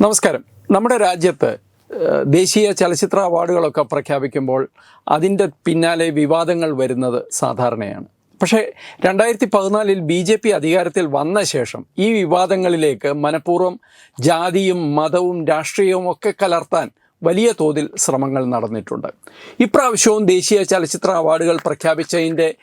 നമസ്കാരം. നമ്മുടെ രാജ്യത്ത് ദേശീയ ചലച്ചിത്ര അവാർഡുകളൊക്കെ പ്രഖ്യാപിക്കുമ്പോൾ അതിന്റെ പിന്നാലെ വിവാദങ്ങൾ വരുന്നത് സാധാരണയാണ്. പക്ഷേ രണ്ടായിരത്തി പതിനാലിൽ ബി ജെ പി അധികാരത്തിൽ വന്ന ശേഷം ഈ വിവാദങ്ങളിലേക്ക് മനഃപൂർവം ജാതിയും മതവും രാഷ്ട്രീയവും ഒക്കെ കലർത്താൻ വലിയ തോതിൽ ശ്രമങ്ങൾ നടന്നിട്ടുണ്ട്. ഇപ്രാവശ്യവും ദേശീയ ചലച്ചിത്ര അവാർഡുകൾ പ്രഖ്യാപിച്ചതിന്റെ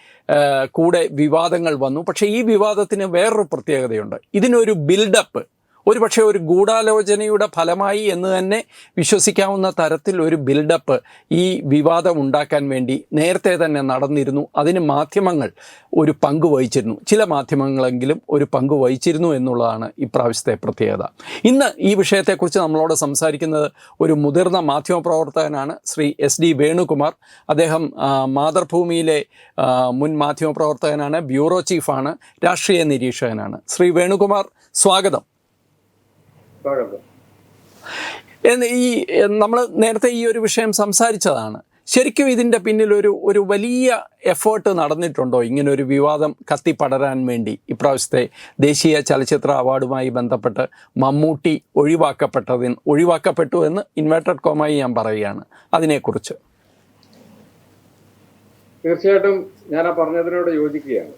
കൂടെ വിവാദങ്ങൾ വന്നു. പക്ഷേ ഈ വിവാദത്തിന് വേറൊരു പ്രത്യേകതയുണ്ട്. ഇതിനൊരു ബിൽഡപ്പ് ഒരു പക്ഷേ ഒരു ഗൂഢാലോചനയുടെ ഫലമായി എന്ന് തന്നെ വിശ്വസിക്കാവുന്ന തരത്തിൽ ഒരു ബിൽഡപ്പ് ഈ വിവാദം ഉണ്ടാക്കാൻ വേണ്ടി നേരത്തെ തന്നെ നടന്നിരുന്നു. അതിന് മാധ്യമങ്ങൾ ഒരു പങ്ക് വഹിച്ചിരുന്നു. ചില മാധ്യമങ്ങളെങ്കിലും ഒരു പങ്ക് വഹിച്ചിരുന്നു എന്നുള്ളതാണ് ഇപ്രാവശ്യത്തെ പ്രത്യേകത. ഇന്ന് ഈ വിഷയത്തെക്കുറിച്ച് നമ്മളോട് സംസാരിക്കുന്നത് ഒരു മുതിർന്ന മാധ്യമപ്രവർത്തകനാണ് ശ്രീ എസ് ഡി വേണുകുമാർ. അദ്ദേഹം മാതൃഭൂമിയിലെ മുൻ മാധ്യമപ്രവർത്തകനാണ് ബ്യൂറോ ചീഫാണ് രാഷ്ട്രീയ നിരീക്ഷകനാണ്. ശ്രീ വേണുകുമാർ സ്വാഗതം. എന്ന് ഈ നമ്മൾ നേരത്തെ ഈ ഒരു വിഷയം സംസാരിച്ചതാണ്. ശരിക്കും ഇതിന്റെ പിന്നിൽ ഒരു ഒരു വലിയ എഫേർട്ട് നടന്നിട്ടുണ്ടോ? ഇങ്ങനെ ഒരു വിവാദം കത്തിപ്പടരാൻ വേണ്ടി. ഇപ്രാവശ്യത്തെ ദേശീയ ചലച്ചിത്ര അവാർഡുമായി ബന്ധപ്പെട്ട് മമ്മൂട്ടി ഒഴിവാക്കപ്പെട്ടതിന് ഒഴിവാക്കപ്പെട്ടു എന്ന് ഇൻവേർട്ടഡ് കോമായി ഞാൻ പറയുകയാണ്. അതിനെക്കുറിച്ച്. തീർച്ചയായിട്ടും ഞാൻ ആ പറഞ്ഞതിനോട് യോജിക്കുകയാണ്.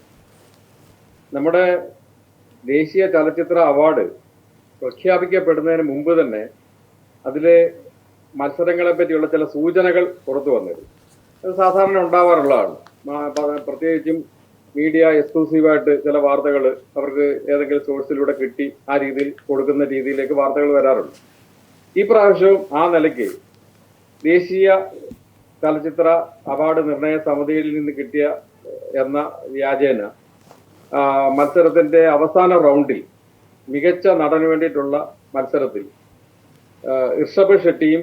നമ്മുടെ ദേശീയ ചലച്ചിത്ര അവാർഡ് പ്രഖ്യാപിക്കപ്പെടുന്നതിന് മുമ്പ് തന്നെ അതിലെ മത്സരങ്ങളെ പറ്റിയുള്ള ചില സൂചനകൾ പുറത്തു വന്നിരുന്നു. അത് സാധാരണ ഉണ്ടാവാറുള്ളതാണ്. പ്രത്യേകിച്ചും മീഡിയ എക്സ്ക്ലൂസീവായിട്ട് ചില വാർത്തകൾ അവർക്ക് ഏതെങ്കിലും സോഴ്സിലൂടെ കിട്ടി ആ രീതിയിൽ കൊടുക്കുന്ന രീതിയിലേക്ക് വാർത്തകൾ വരാറുണ്ട്. ഈ പ്രാവശ്യവും ആ നിലയ്ക്ക് ദേശീയ ചലച്ചിത്ര അവാർഡ് നിർണയ സമിതിയിൽ നിന്ന് കിട്ടിയ എന്ന വ്യാജേന മത്സരത്തിന്റെ അവസാന റൗണ്ടിൽ മികച്ച നടന് വേണ്ടിയിട്ടുള്ള മത്സരത്തിൽ ഋഷഭ് ഷെട്ടിയും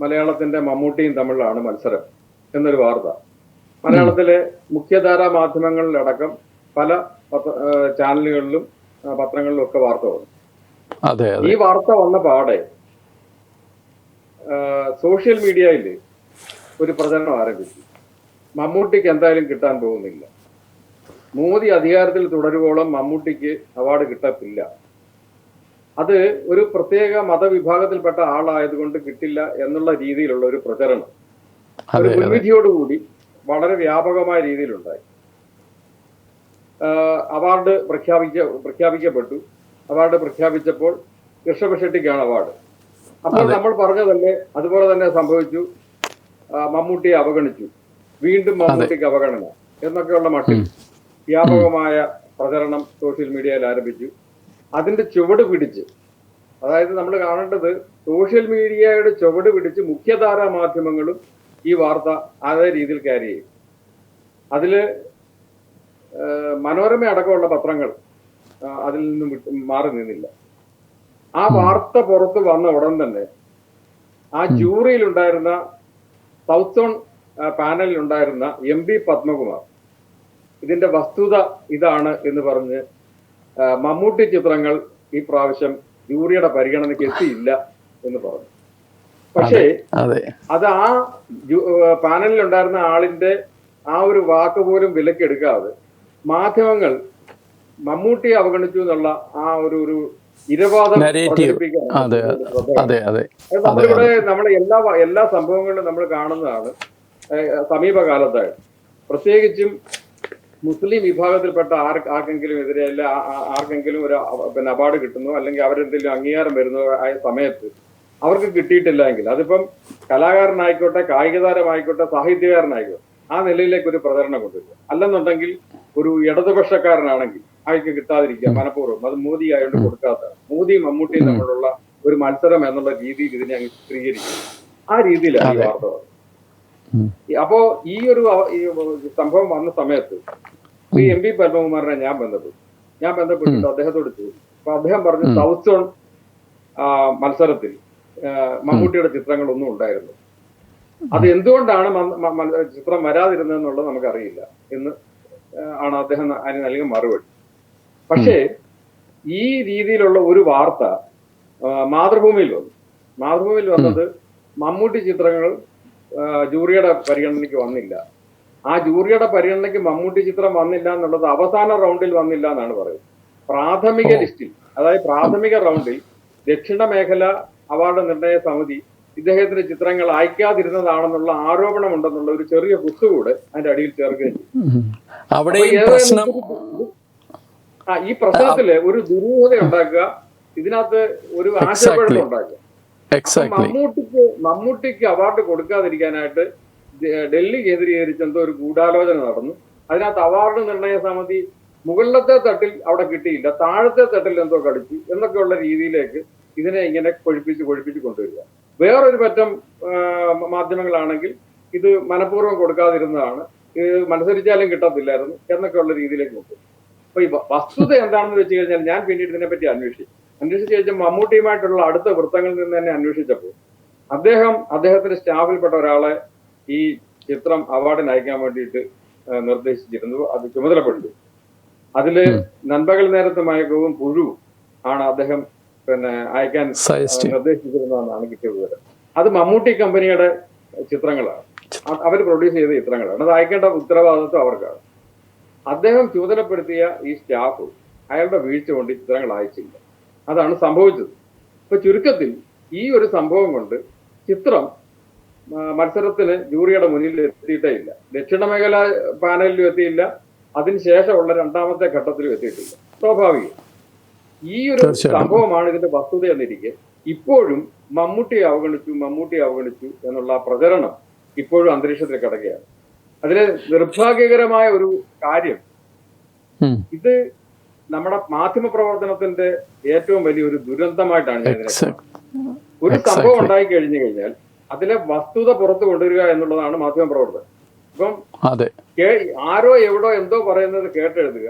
മലയാളത്തിന്റെ മമ്മൂട്ടിയും തമ്മിലാണ് മത്സരം എന്നൊരു വാർത്ത. മലയാളത്തിലെ മുഖ്യധാരാ മാധ്യമങ്ങളിലടക്കം പല ചാനലുകളിലും പത്രങ്ങളിലും ഒക്കെ വാർത്ത വന്നു. ഈ വാർത്ത വന്ന പാടെ സോഷ്യൽ മീഡിയയിൽ ഒരു പ്രചരണം ആരംഭിച്ചു. മമ്മൂട്ടിക്ക് എന്തായാലും കിട്ടാൻ പോകുന്നില്ല. മോദി അധികാരത്തിൽ തുടരുവോളം മമ്മൂട്ടിക്ക് അവാർഡ് കിട്ടത്തില്ല. അത് ഒരു പ്രത്യേക മതവിഭാഗത്തിൽപ്പെട്ട ആളായതുകൊണ്ട് കിട്ടില്ല എന്നുള്ള രീതിയിലുള്ള ഒരു പ്രചരണം. ഒരു മുൻവിധിയോടുകൂടി വളരെ വ്യാപകമായ രീതിയിലുണ്ടായി. അവാർഡ് പ്രഖ്യാപിക്ക പ്രഖ്യാപിക്കപ്പെട്ടു. അവാർഡ് പ്രഖ്യാപിച്ചപ്പോൾ ഋഷഭ് ഷെട്ടിക്കാണ് അവാർഡ്. അപ്പോൾ. നമ്മൾ പറഞ്ഞതല്ലേ അതുപോലെ തന്നെ സംഭവിച്ചു. മമ്മൂട്ടിയെ അവഗണിച്ചു. വീണ്ടും മമ്മൂട്ടിക്ക് അവഗണന എന്നൊക്കെയുള്ള മട്ടിൽ വ്യാപകമായ പ്രചരണം സോഷ്യൽ മീഡിയയിൽ ആരംഭിച്ചു. അതിന്റെ ചുവട് പിടിച്ച് അതായത് നമ്മൾ കാണേണ്ടത് സോഷ്യൽ മീഡിയയുടെ ചുവട് പിടിച്ച് മുഖ്യധാരാ മാധ്യമങ്ങളും ഈ വാർത്ത അതേ രീതിയിൽ ക്യാരി ചെയ്യും. അതിൽ ഏഹ്, മനോരമ അടക്കമുള്ള പത്രങ്ങൾ അതിൽ നിന്നും വിട്ട് മാറി നിന്നില്ല. ആ വാർത്ത പുറത്ത് വന്ന ഉടൻ തന്നെ ആ ജൂറിയിലുണ്ടായിരുന്ന സൗത്ത് സോൺ പാനലിൽ ഉണ്ടായിരുന്ന എം പി പത്മകുമാർ ഇതിന്റെ വസ്തുത ഇതാണ് എന്ന് പറഞ്ഞ് മമ്മൂട്ടി ചിത്രങ്ങൾ ഈ പ്രാവശ്യം ജൂറിയുടെ പരിഗണനയ്ക്ക് എത്തിയില്ല എന്ന് പറഞ്ഞു. പക്ഷേ അതെ ആ പാനലിൽ ഉണ്ടായിരുന്ന ആളിന്റെ ആ ഒരു വാക്ക് പോലും വിലക്കെടുക്കാതെ മാധ്യമങ്ങൾ മമ്മൂട്ടിയെ അവഗണിച്ചു എന്നുള്ള ആ ഒരു ഒരു ഇരവാദം നമ്മളിവിടെ നമ്മൾ എല്ലാ എല്ലാ സംഭവങ്ങളിലും നമ്മൾ കാണുന്നതാണ് സമീപകാലത്തായി സമീപകാലത്തായിട്ട്. പ്രത്യേകിച്ചും മുസ്ലിം വിഭാഗത്തിൽപ്പെട്ട ആർ ആർക്കെങ്കിലും എതിരെ അല്ല ആർക്കെങ്കിലും ഒരു പിന്നെ അവാർഡ് കിട്ടുന്നു അല്ലെങ്കിൽ അവരെന്തെങ്കിലും അംഗീകാരം വരുന്നു ആയ സമയത്ത് അവർക്ക് കിട്ടിയിട്ടില്ല എങ്കിൽ അതിപ്പം കലാകാരനായിക്കോട്ടെ കായിക താരമായിക്കോട്ടെ സാഹിത്യകാരനായിക്കോട്ടെ ആ നിലയിലേക്ക് ഒരു പ്രചരണം കൊണ്ടുവരിക. അല്ലെന്നുണ്ടെങ്കിൽ ഒരു ഇടതുപക്ഷക്കാരനാണെങ്കിൽ അയാൾക്ക് കിട്ടാതിരിക്കുക മനഃപൂർവം. അത് മോദി ആയതുകൊണ്ട് കൊടുക്കാത്ത മോദി മമ്മൂട്ടിയും തമ്മിലുള്ള ഒരു മത്സരം എന്നുള്ള രീതിയിൽ ഇതിനെ അങ്ങ് ചിത്രീകരിക്കും ആ രീതിയിലാണ് ഈ വാർത്ത അപ്പോ ഈ ഒരു സംഭവം വന്ന സമയത്ത് ഈ എം പി പത്മകുമാറിനെ ഞാൻ ബന്ധപ്പെട്ടു. ഞാൻ ബന്ധപ്പെട്ടിട്ട് അദ്ദേഹത്തോട് ചോദിച്ചു. അപ്പൊ അദ്ദേഹം പറഞ്ഞു സൗത്ത് സോൺ മത്സരത്തിൽ മമ്മൂട്ടിയുടെ ചിത്രങ്ങളൊന്നും ഉണ്ടായിരുന്നു. അത് എന്തുകൊണ്ടാണ് ചിത്രം വരാതിരുന്നതെന്നുള്ളത് നമുക്കറിയില്ല എന്ന് ആണ് അദ്ദേഹം അതിന് നൽകിയ മറുപടി. പക്ഷേ ഈ രീതിയിലുള്ള ഒരു വാർത്ത മാതൃഭൂമിയിൽ വന്നു. മാതൃഭൂമിയിൽ വന്നത് മമ്മൂട്ടി ചിത്രങ്ങൾ ജൂറിയുടെ പരിഗണനയ്ക്ക് വന്നില്ല. ആ ജൂറിയുടെ പരിഗണനയ്ക്ക് മമ്മൂട്ടി ചിത്രം വന്നില്ല എന്നുള്ളത് അവസാന റൗണ്ടിൽ വന്നില്ല എന്നാണ് പറയുന്നത്. പ്രാഥമിക ലിസ്റ്റിൽ അതായത് പ്രാഥമിക റൗണ്ടിൽ ദക്ഷിണ മേഖല അവാർഡ് നിർണയ സമിതി ഇദ്ദേഹത്തിന്റെ ചിത്രങ്ങൾ അയക്കാതിരുന്നതാണെന്നുള്ള ആരോപണമുണ്ടെന്നുള്ള ഒരു ചെറിയ കുത്തുകൂടെ അതിന്റെ അടിയിൽ ചേർക്കുകയും ആ ഈ പ്രശ്നത്തിൽ ഒരു ദുരൂഹത ഉണ്ടാക്കുക ഇതിനകത്ത് ഒരു അപ്പൊ എക്സാക്ട്ലി മമ്മൂട്ടിക്ക് മമ്മൂട്ടിക്ക് അവാർഡ് കൊടുക്കാതിരിക്കാനായിട്ട് ഡൽഹി കേന്ദ്രീകരിച്ച് എന്തോ ഒരു ഗൂഢാലോചന നടന്നു. അതിനകത്ത് അവാർഡ് നിർണയ സമിതി മുകളിലത്തെ തട്ടിൽ അവിടെ കിട്ടിയില്ല താഴത്തെ തട്ടിൽ എന്തോ കടിച്ചു എന്നൊക്കെയുള്ള രീതിയിലേക്ക് ഇതിനെ ഇങ്ങനെ കൊഴിപ്പിച്ച് കൊഴിപ്പിച്ച് കൊണ്ടുവരിക. വേറൊരു പറ്റം മാധ്യമങ്ങളാണെങ്കിൽ ഇത് മനഃപൂർവം കൊടുക്കാതിരുന്നതാണ് ഇത് മത്സരിച്ചാലും കിട്ടത്തില്ലായിരുന്നു എന്നൊക്കെയുള്ള രീതിയിലേക്ക് നോക്കും അപ്പൊ ഈ വസ്തുത എന്താണെന്ന് വെച്ച് കഴിഞ്ഞാൽ ഞാൻ പിന്നീട് ഇതിനെപ്പറ്റി അന്വേഷിച്ചു അന്വേഷിച്ച് കഴിഞ്ഞാൽ മമ്മൂട്ടിയുമായിട്ടുള്ള അടുത്ത വൃത്തങ്ങളിൽ നിന്ന് തന്നെ അന്വേഷിച്ചപ്പോൾ അദ്ദേഹം അദ്ദേഹത്തിന്റെ സ്റ്റാഫിൽപ്പെട്ട ഒരാളെ ഈ ചിത്രം അവാർഡിന് അയക്കാൻ വേണ്ടിയിട്ട് നിർദ്ദേശിച്ചിരുന്നു. അത് ചുമതലപ്പെട്ടു അതിൽ നൻപകൽ നേരത്തെ മയക്കവും പുഴുവും ആണ് അദ്ദേഹം പിന്നെ അയക്കാൻ നിർദ്ദേശിച്ചിരുന്നതെന്നാണ് കിട്ടിയ വിവരം. അത് മമ്മൂട്ടി കമ്പനിയുടെ ചിത്രങ്ങളാണ്. അവർ പ്രൊഡ്യൂസ് ചെയ്ത ചിത്രങ്ങളാണ്. അത് അയക്കേണ്ട ഉത്തരവാദിത്വം അവർക്കാണ്. അദ്ദേഹം ചുമതലപ്പെടുത്തിയ ഈ സ്റ്റാഫ് അയാളുടെ വീഴ്ച കൊണ്ട് ചിത്രങ്ങൾ അയച്ചില്ല. അതാണ് സംഭവിച്ചത്. ഇപ്പൊ ചുരുക്കത്തിൽ ഈ ഒരു സംഭവം കൊണ്ട് ചിത്രം മത്സരത്തിന് ജൂറിയുടെ മുന്നിൽ എത്തിയിട്ടേ ഇല്ല ദക്ഷിണ മേഖല പാനലിലും എത്തിയില്ല. അതിനുശേഷമുള്ള രണ്ടാമത്തെ ഘട്ടത്തിലും എത്തിയിട്ടില്ല. സ്വാഭാവികം. ഈ ഒരു. സംഭവമാണ് ഇതിന്റെ വസ്തുത എന്നിരിക്കെ ഇപ്പോഴും മമ്മൂട്ടിയെ അവഗണിച്ചു മമ്മൂട്ടിയെ അവഗണിച്ചു എന്നുള്ള പ്രചരണം ഇപ്പോഴും അന്തരീക്ഷത്തിൽ കിടക്കുകയാണ്. അതിലെ നിർഭാഗ്യകരമായ ഒരു കാര്യം ഇത് നമ്മുടെ മാധ്യമ പ്രവർത്തനത്തിന്റെ ഏറ്റവും വലിയൊരു ദുരന്തമായിട്ടാണ് ഞാൻ ഒരു. സംഭവം ഉണ്ടായി കഴിഞ്ഞു കഴിഞ്ഞാൽ അതിലെ വസ്തുത പുറത്തു കൊണ്ടുവരിക എന്നുള്ളതാണ് മാധ്യമ പ്രവർത്തനം. ഇപ്പം ആരോ എവിടോ എന്തോ പറയുന്നത് കേട്ടെഴുതുക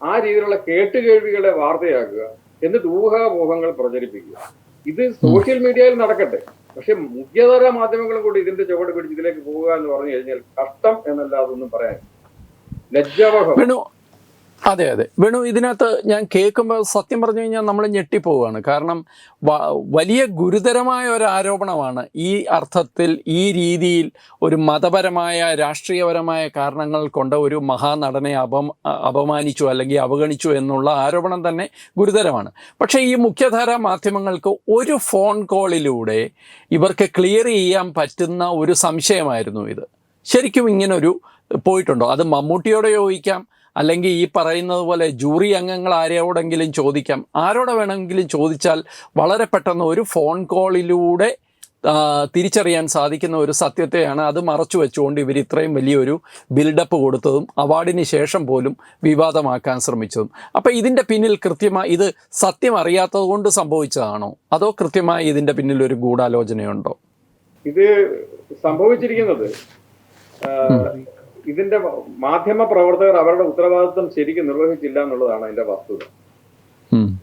ആ രീതിയിലുള്ള കേട്ടുകേൾവികളെ വാർത്തയാക്കുക എന്നിട്ട് ഊഹാപോഹങ്ങൾ പ്രചരിപ്പിക്കുക. ഇത് സോഷ്യൽ മീഡിയയിൽ നടക്കട്ടെ. പക്ഷെ മുഖ്യധാര മാധ്യമങ്ങളും കൂടി ഇതിന്റെ ചുവട് പിടിച്ച് ഇതിലേക്ക് പോവുക എന്ന് പറഞ്ഞു കഴിഞ്ഞാൽ കഷ്ടം എന്നല്ലാതൊന്നും പറയാൻ ലജ്ജാവഹം. അതെ അതെ. വേണു ഇതിനകത്ത് ഞാൻ കേൾക്കുമ്പോൾ സത്യം പറഞ്ഞു കഴിഞ്ഞാൽ നമ്മൾ ഞെട്ടിപ്പോവുകയാണ് കാരണം വലിയ ഗുരുതരമായ ഒരു ആരോപണമാണ് ഈ അർത്ഥത്തിൽ ഈ രീതിയിൽ ഒരു മതപരമായ രാഷ്ട്രീയപരമായ കാരണങ്ങൾ കൊണ്ട് ഒരു മഹാനടനെ അപം അപമാനിച്ചു അല്ലെങ്കിൽ അവഗണിച്ചു എന്നുള്ള ആരോപണം തന്നെ ഗുരുതരമാണ്. പക്ഷേ ഈ മുഖ്യധാരാ മാധ്യമങ്ങൾക്ക് ഒരു ഫോൺ കോളിലൂടെ ഇവർക്ക് ക്ലിയർ ചെയ്യാൻ പറ്റുന്ന ഒരു സംശയമായിരുന്നു ഇത്. ശരിക്കും ഇങ്ങനൊരു പോയിട്ടുണ്ടോ? അത് മമ്മൂട്ടിയോട് ചോദിക്കാം അല്ലെങ്കിൽ ഈ പറയുന്നത് പോലെ ജൂറി അംഗങ്ങൾ ആരോടെങ്കിലും ചോദിക്കാം. ആരോടെ വേണമെങ്കിലും ചോദിച്ചാൽ വളരെ പെട്ടെന്ന് ഒരു ഫോൺ കോളിലൂടെ തിരിച്ചറിയാൻ സാധിക്കുന്ന ഒരു സത്യത്തെയാണ് അത് മറച്ചു വെച്ചുകൊണ്ട് ഇവർ ഇത്രയും വലിയൊരു ബിൽഡപ്പ് കൊടുത്തതും അവാർഡിന് ശേഷം പോലും വിവാദമാക്കാൻ ശ്രമിച്ചതും. അപ്പോൾ ഇതിന്റെ പിന്നിൽ കൃത്യമായി ഇത് സത്യം അറിയാത്തത് കൊണ്ട് സംഭവിച്ചതാണോ? അതോ കൃത്യമായി ഇതിന്റെ പിന്നിൽ ഒരു ഗൂഢാലോചനയുണ്ടോ? ഇത് സംഭവിച്ചിരിക്കുന്നത് ഇതിന്റെ മാധ്യമ പ്രവർത്തകർ അവരുടെ ഉത്തരവാദിത്വം ശരിക്കും നിർവഹിച്ചില്ല എന്നുള്ളതാണ് അതിന്റെ വസ്തുത.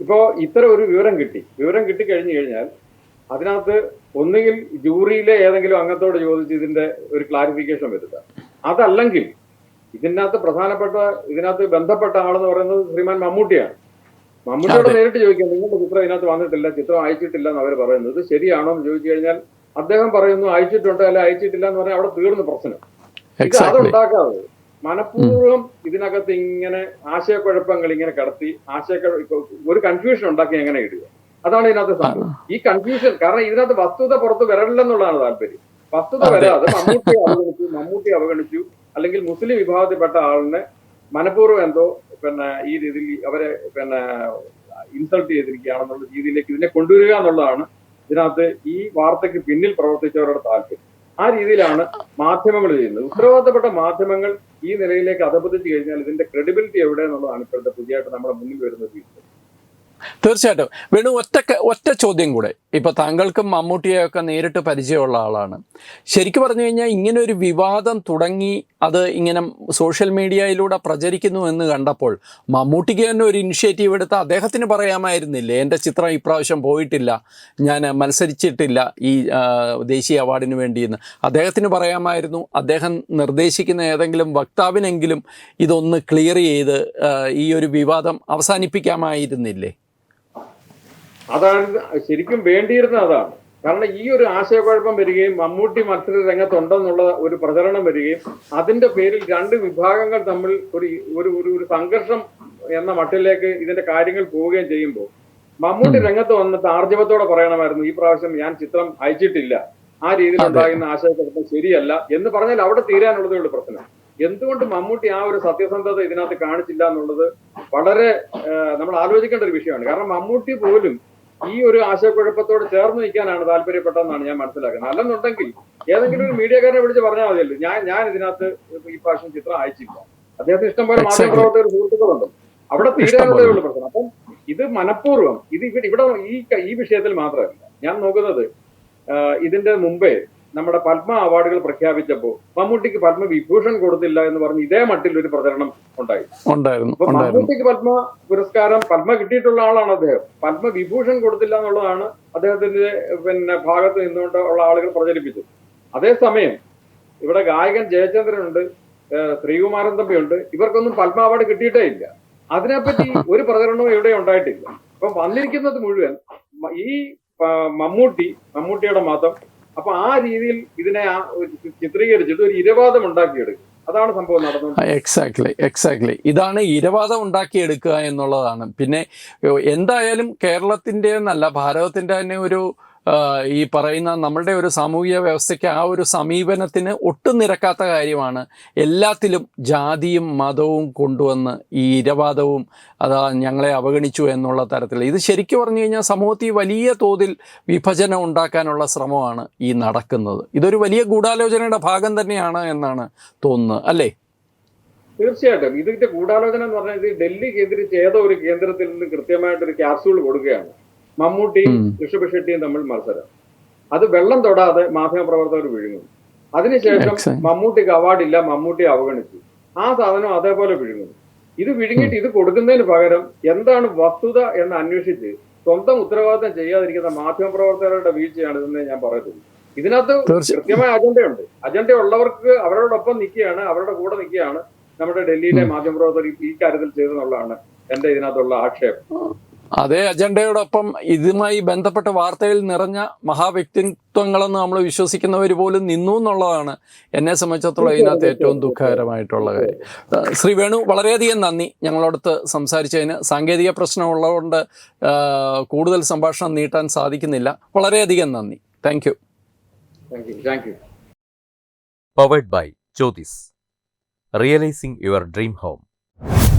ഇപ്പോ ഇത്തരം ഒരു വിവരം കിട്ടി. വിവരം കിട്ടി കഴിഞ്ഞു കഴിഞ്ഞാൽ അതിനകത്ത് ഒന്നുകിൽ ജൂറിയിലെ ഏതെങ്കിലും അംഗത്തോട് ചോദിച്ച് ഇതിന്റെ ഒരു ക്ലാരിഫിക്കേഷൻ വരുത്തുക അതല്ലെങ്കിൽ ഇതിനകത്ത് പ്രധാനപ്പെട്ട ഇതിനകത്ത് ബന്ധപ്പെട്ട ആളെന്ന് പറയുന്നത് ശ്രീമാൻ മമ്മൂട്ടിയാണ്. മമ്മൂട്ടിയോട് നേരിട്ട് ചോദിക്കാം നിങ്ങളുടെ ചിത്രം ഇതിനകത്ത് വന്നിട്ടില്ല ചിത്രം അയച്ചിട്ടില്ല എന്ന് അവർ പറയുന്നത്. ശരിയാണോ എന്ന് ചോദിച്ചു കഴിഞ്ഞാൽ അദ്ദേഹം പറയുന്നു അയച്ചിട്ടുണ്ട് അല്ല അയച്ചിട്ടില്ല എന്ന് പറഞ്ഞാൽ അവിടെ തീർന്നു പ്രശ്നം. അതുണ്ടാക്കാതെ മനഃപൂർവം ഇതിനകത്ത് ഇങ്ങനെ ആശയക്കുഴപ്പങ്ങൾ ഇങ്ങനെ കടത്തി ആശയക്കുഴ ഒരു കൺഫ്യൂഷൻ ഉണ്ടാക്കി എങ്ങനെ ഇടുക? അതാണ് ഇതിനകത്ത് സംഭവം. ഈ കൺഫ്യൂഷൻ കാരണം ഇതിനകത്ത് വസ്തുത പുറത്ത് വരണില്ലെന്നുള്ളതാണ് താല്പര്യം. വസ്തുത. വരാതെ മമ്മൂട്ടി അവഗണിച്ചു മമ്മൂട്ടി അവഗണിച്ചു അല്ലെങ്കിൽ മുസ്ലിം വിഭാഗത്തിൽപ്പെട്ട ആളിനെ മനഃപൂർവം എന്തോ പിന്നെ ഈ രീതിയിൽ അവരെ പിന്നെ ഇൻസൾട്ട് ചെയ്തിരിക്കുകയാണെന്നുള്ള രീതിയിലേക്ക് ഇതിനെ കൊണ്ടുവരിക എന്നുള്ളതാണ് ഇതിനകത്ത് ഈ വാർത്തയ്ക്ക് പിന്നിൽ പ്രവർത്തിച്ചവരുടെ താല്പര്യം. ആ രീതിയിലാണ് മാധ്യമങ്ങൾ ചെയ്യുന്നത്. ഉത്തരവാദിത്തപ്പെട്ട മാധ്യമങ്ങൾ ഈ നിലയിലേക്ക് അധപതിച്ചു കഴിഞ്ഞാൽ ഇതിന്റെ ക്രെഡിബിലിറ്റി എവിടെ എന്നുള്ളതാണ് ഇപ്പോഴത്തെ പുതിയതായിട്ട് നമ്മുടെ മുന്നിൽ വരുന്ന. തീർച്ചയായിട്ടും. വേണു ഒറ്റ ഒറ്റ ചോദ്യം കൂടെ. ഇപ്പൊ താങ്കൾക്കും മമ്മൂട്ടിയെയൊക്കെ നേരിട്ട് പരിചയമുള്ള ആളാണ്. ശരിക്കും പറഞ്ഞു കഴിഞ്ഞാൽ ഇങ്ങനെ ഒരു വിവാദം തുടങ്ങി അത് ഇങ്ങനെ സോഷ്യൽ മീഡിയയിലൂടെ പ്രചരിക്കുന്നു എന്ന് കണ്ടപ്പോൾ മമ്മൂട്ടിക്ക് തന്നെ ഒരു ഇനിഷ്യേറ്റീവ് എടുത്ത് അദ്ദേഹത്തിന് പറയാമായിരുന്നില്ലേ എന്റെ ചിത്രം ഇപ്രാവശ്യം പോയിട്ടില്ല ഞാൻ മത്സരിച്ചിട്ടില്ല ഈ ദേശീയ അവാർഡിന് വേണ്ടിയെന്ന് അദ്ദേഹത്തിന് പറയാമായിരുന്നു അദ്ദേഹം നിർദ്ദേശിക്കുന്ന ഏതെങ്കിലും വക്താവിനെങ്കിലും ഇതൊന്ന് ക്ലിയർ ചെയ്ത് ഈ ഒരു വിവാദം അവസാനിപ്പിക്കാമായിരുന്നില്ലേ? അതാണ് ശരിക്കും വേണ്ടിയിരുന്ന അതാണ്. കാരണം ഈ ഒരു ആശയക്കുഴപ്പം വരികയും മമ്മൂട്ടി മറ്റൊരു രംഗത്തുണ്ടെന്നുള്ള ഒരു പ്രചരണം വരികയും അതിന്റെ പേരിൽ രണ്ട് വിഭാഗങ്ങൾ തമ്മിൽ ഒരു ഒരു ഒരു സംഘർഷം എന്ന മട്ടിലേക്ക് ഇതിന്റെ കാര്യങ്ങൾ പോവുകയും ചെയ്യുമ്പോൾ മമ്മൂട്ടി രംഗത്ത് വന്നിട്ട് ആർജവത്തോടെ പറയണമായിരുന്നു ഈ പ്രാവശ്യം ഞാൻ ചിത്രം അയച്ചിട്ടില്ല. ആ രീതിയിൽ ഉണ്ടാകുന്ന ആശയക്കുഴപ്പം ശരിയല്ല എന്ന് പറഞ്ഞാൽ അവിടെ തീരാനുള്ളതേ ഉള്ളൂ പ്രശ്നം. എന്തുകൊണ്ട് മമ്മൂട്ടി ആ ഒരു സത്യസന്ധത ഇതിനകത്ത് കാണിച്ചില്ല എന്നുള്ളത് വളരെ നമ്മൾ ആലോചിക്കേണ്ട ഒരു വിഷയമാണ്. കാരണം മമ്മൂട്ടി പോലും ഈ ഒരു ആശയക്കുഴപ്പത്തോട് ചേർന്ന് നിൽക്കാനാണ് താല്പര്യപ്പെട്ടതെന്നാണ് ഞാൻ മനസ്സിലാക്കുന്നത്. അല്ലെന്നുണ്ടെങ്കിൽ ഏതെങ്കിലും ഒരു മീഡിയക്കാരനെ വിളിച്ച് പറഞ്ഞാൽ മതിയല്ലോ. ഞാൻ ഞാൻ ഇതിനകത്ത് ഈ പ്രാവശ്യം ചിത്രം അയച്ചില്ല. അദ്ദേഹത്തിന് ഇഷ്ടം പോലെ മാധ്യമപ്രവർത്തകർ സുഹൃത്തുക്കളുണ്ട്. അവിടെ തീരാനുള്ളതേ ഉള്ളൂ പ്രശ്നം. അപ്പം ഇത് മനഃപൂർവം ഇത് ഇവിടെ ഇവിടെ ഈ ഈ വിഷയത്തിൽ മാത്രമല്ല. ഞാൻ നോക്കുന്നത് ഇതിന്റെ മുമ്പേ നമ്മുടെ പത്മ അവാർഡുകൾ പ്രഖ്യാപിച്ചപ്പോൾ മമ്മൂട്ടിക്ക് പത്മവിഭൂഷൺ കൊടുത്തില്ല എന്ന് പറഞ്ഞ് ഇതേ മട്ടിൽ ഒരു പ്രചരണം ഉണ്ടായി. ഉണ്ടായിരുന്നു മമ്മൂട്ടിക്ക് പത്മ പുരസ്കാരം പത്മ കിട്ടിയിട്ടുള്ള ആളാണ് അദ്ദേഹം. പത്മവിഭൂഷൺ കൊടുത്തില്ല എന്നുള്ളതാണ് അദ്ദേഹത്തിന്റെ പിന്നെ ഭാഗത്ത് നിന്നുകൊണ്ട് ഉള്ള ആളുകൾ പ്രചരിപ്പിച്ചത്. അതേസമയം ഇവിടെ ഗായകൻ ജയചന്ദ്രൻ ഉണ്ട് ശ്രീകുമാരൻ തമ്പിയുണ്ട്. ഇവർക്കൊന്നും പത്മ അവാർഡ് കിട്ടിയിട്ടേ ഇല്ല. അതിനെപ്പറ്റി ഒരു പ്രചരണവും ഇവിടെ ഉണ്ടായിട്ടില്ല. അപ്പൊ വന്നിരിക്കുന്നത് മുഴുവൻ ഈ മമ്മൂട്ടി മമ്മൂട്ടിയുടെ മതം അപ്പൊ ആ രീതിയിൽ ഇതിനെ ചിത്രീകരിച്ചിട്ട് ഒരു ഇരവാദം ഉണ്ടാക്കിയെടുക്കും. അതാണ് സംഭവം എക്സാക്ട്ലി എക്സാക്ട്ലി ഇതാണ് ഇരവാദം ഉണ്ടാക്കിയെടുക്കുക എന്നുള്ളതാണ്. പിന്നെ എന്തായാലും കേരളത്തിന്റെ എന്നല്ല ഭാരതത്തിന്റെ തന്നെ ഒരു ഈ പറയുന്ന നമ്മളുടെ ഒരു സാമൂഹിക വ്യവസ്ഥയ്ക്ക് ആ ഒരു സമീപനത്തിന് ഒട്ടും നിരക്കാത്ത കാര്യമാണ്. എല്ലാത്തിലും ജാതിയും മതവും കൊണ്ടുവന്ന് ഈ ഇരവാദവും അതാ ഞങ്ങളെ അവഗണിച്ചു എന്നുള്ള തരത്തിൽ ഇത് ശരിക്കും പറഞ്ഞു കഴിഞ്ഞാൽ സമൂഹത്തിൽ വലിയ തോതിൽ വിഭജനം ഉണ്ടാക്കാനുള്ള ശ്രമമാണ് ഈ നടക്കുന്നത്. ഇതൊരു വലിയ ഗൂഢാലോചനയുടെ ഭാഗം തന്നെയാണ് എന്നാണ് തോന്നുന്നത് അല്ലേ? തീർച്ചയായിട്ടും. ഇതിന്റെ ഗൂഢാലോചന എന്ന് പറഞ്ഞാൽ ഇത് ഡൽഹി കേന്ദ്രീകരിച്ച് ഏതോ ഒരു കേന്ദ്രത്തിൽ നിന്ന് കൃത്യമായിട്ട് ഒരു ക്യാപ്സൂൾ കൊടുക്കുകയാണ്. മമ്മൂട്ടിയും. ഋഷഭ് ഷെട്ടിയും തമ്മിൽ മത്സരം. അത് വെള്ളം തൊടാതെ മാധ്യമപ്രവർത്തകർ വിഴുങ്ങും അതിനുശേഷം. മമ്മൂട്ടിക്ക് അവാർഡില്ല മമ്മൂട്ടി അവഗണിച്ചു. ആ സാധനം അതേപോലെ വിഴുങ്ങും ഇത് വിഴുങ്ങിയിട്ട് ഇത് കൊടുക്കുന്നതിന് പകരം എന്താണ് വസ്തുത എന്ന് അന്വേഷിച്ച് സ്വന്തം ഉത്തരവാദിത്തം ചെയ്യാതിരിക്കുന്ന മാധ്യമ പ്രവർത്തകരുടെ വീഴ്ചയാണ് ഇതെന്ന് ഞാൻ പറയത്തുള്ളൂ. ഇതിനകത്ത് കൃത്യമായ അജണ്ടയുണ്ട്. അജണ്ട ഉള്ളവർക്ക് അവരോടൊപ്പം നിൽക്കുകയാണ് അവരുടെ കൂടെ നിൽക്കുകയാണ് നമ്മുടെ ഡൽഹിയിലെ മാധ്യമപ്രവർത്തകർ ഈ കാര്യത്തിൽ ചെയ്തെന്നുള്ളതാണ് എന്റെ ഇതിനകത്തുള്ള ആക്ഷേപം. അതേ അജണ്ടയോടൊപ്പം ഇതുമായി ബന്ധപ്പെട്ട വാർത്തയിൽ നിറഞ്ഞ മഹാവ്യക്തിത്വങ്ങളെന്ന് നമ്മൾ വിശ്വസിക്കുന്നവർ പോലും നിന്നു എന്നുള്ളതാണ് എന്നെ സംബന്ധിച്ചിടത്തോളം ഇതിനകത്ത് ഏറ്റവും ദുഃഖകരമായിട്ടുള്ള കാര്യം. ശ്രീ വേണു വളരെയധികം നന്ദി ഞങ്ങളോടത്ത് സംസാരിച്ചതിന്. സാങ്കേതിക പ്രശ്നമുള്ളതുകൊണ്ട് ഉള്ളതുകൊണ്ട് കൂടുതൽ സംഭാഷണം നീട്ടാൻ സാധിക്കുന്നില്ല. വളരെയധികം നന്ദി. Thank you powered by Jyotis realising your dream Jyotis.